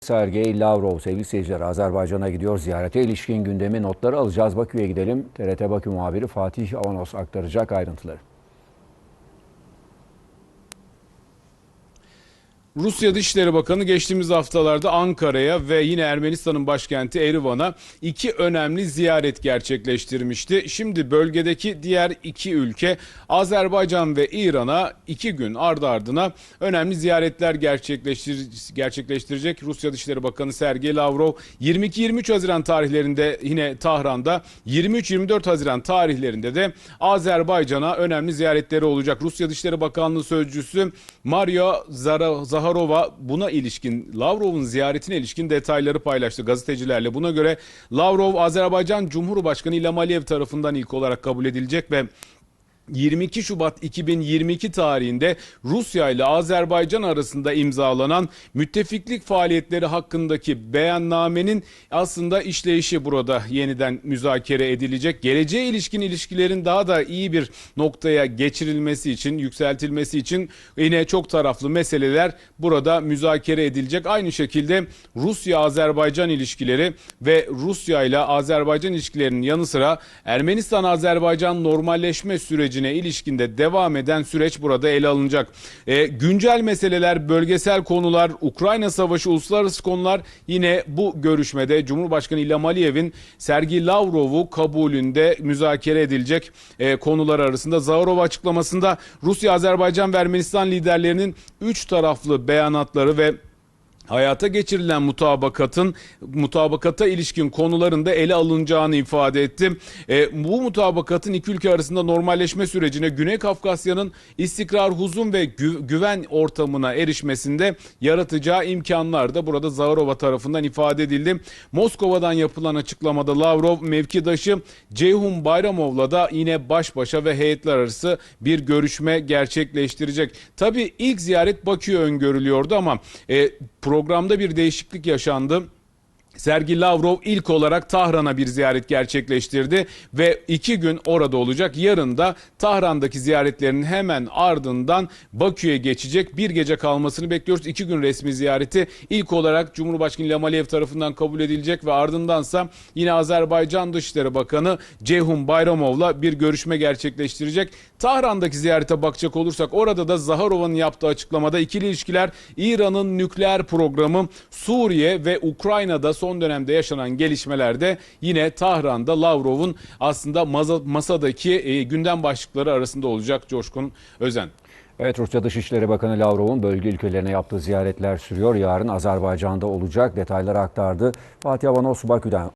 Sergey Lavrov sevgili seyirciler Azerbaycan'a gidiyor. Ziyarete ilişkin gündemi notları alacağız. Bakü'ye gidelim. TRT Bakü muhabiri Fatih Avanos aktaracak ayrıntıları. Rusya Dışişleri Bakanı geçtiğimiz haftalarda Ankara'ya ve yine Ermenistan'ın başkenti Erivan'a iki önemli ziyaret gerçekleştirmişti. Şimdi bölgedeki diğer iki ülke Azerbaycan ve İran'a iki gün ardı ardına önemli ziyaretler gerçekleştir gerçekleştirecek. Rusya Dışişleri Bakanı Sergey Lavrov 22-23 Haziran tarihlerinde yine Tahran'da 23-24 Haziran tarihlerinde de Azerbaycan'a önemli ziyaretleri olacak. Rusya Dışişleri Bakanlığı Sözcüsü Mario Zara Zaharova buna ilişkin Lavrov'un ziyaretine ilişkin detayları paylaştı gazetecilerle. Buna göre Lavrov Azerbaycan Cumhurbaşkanı İlham Aliyev tarafından ilk olarak kabul edilecek ve 22 Şubat 2022 tarihinde Rusya ile Azerbaycan arasında imzalanan müttefiklik faaliyetleri hakkındaki beyannamenin aslında işleyişi burada yeniden müzakere edilecek. Geleceğe ilişkin ilişkilerin daha da iyi bir noktaya geçirilmesi için, yükseltilmesi için yine çok taraflı meseleler burada müzakere edilecek. Aynı şekilde Rusya-Azerbaycan ilişkileri ve Rusya ile Azerbaycan ilişkilerinin yanı sıra Ermenistan-Azerbaycan normalleşme süreci sürecine ilişkinde devam eden süreç burada ele alınacak. E, güncel meseleler, bölgesel konular, Ukrayna Savaşı, uluslararası konular yine bu görüşmede Cumhurbaşkanı İlham Aliyev'in Sergi Lavrov'u kabulünde müzakere edilecek e, konular arasında. Zaharov açıklamasında Rusya, Azerbaycan ve Ermenistan liderlerinin üç taraflı beyanatları ve hayata geçirilen mutabakatın mutabakata ilişkin konularında ele alınacağını ifade etti. E, bu mutabakatın iki ülke arasında normalleşme sürecine Güney Kafkasya'nın istikrar, huzum ve gü- güven ortamına erişmesinde yaratacağı imkanlar da burada Zaharova tarafından ifade edildi. Moskova'dan yapılan açıklamada Lavrov mevkidaşı Ceyhun Bayramov'la da yine baş başa ve heyetler arası bir görüşme gerçekleştirecek. Tabii ilk ziyaret Bakü'ye öngörülüyordu ama e, programda bir değişiklik yaşandı. Sergi Lavrov ilk olarak Tahran'a bir ziyaret gerçekleştirdi ve iki gün orada olacak. Yarın da Tahran'daki ziyaretlerinin hemen ardından Bakü'ye geçecek. Bir gece kalmasını bekliyoruz. İki gün resmi ziyareti ilk olarak Cumhurbaşkanı İlham tarafından kabul edilecek ve ardındansa yine Azerbaycan Dışişleri Bakanı Ceyhun Bayramov'la bir görüşme gerçekleştirecek. Tahran'daki ziyarete bakacak olursak orada da Zaharova'nın yaptığı açıklamada ikili ilişkiler İran'ın nükleer programı Suriye ve Ukrayna'da son dönemde yaşanan gelişmelerde yine Tahran'da Lavrov'un aslında masa- masadaki e, gündem başlıkları arasında olacak Coşkun Özen. Evet Rusya Dışişleri Bakanı Lavrov'un bölge ülkelerine yaptığı ziyaretler sürüyor. Yarın Azerbaycan'da olacak detayları aktardı. Fatih Avanos Bakü'den.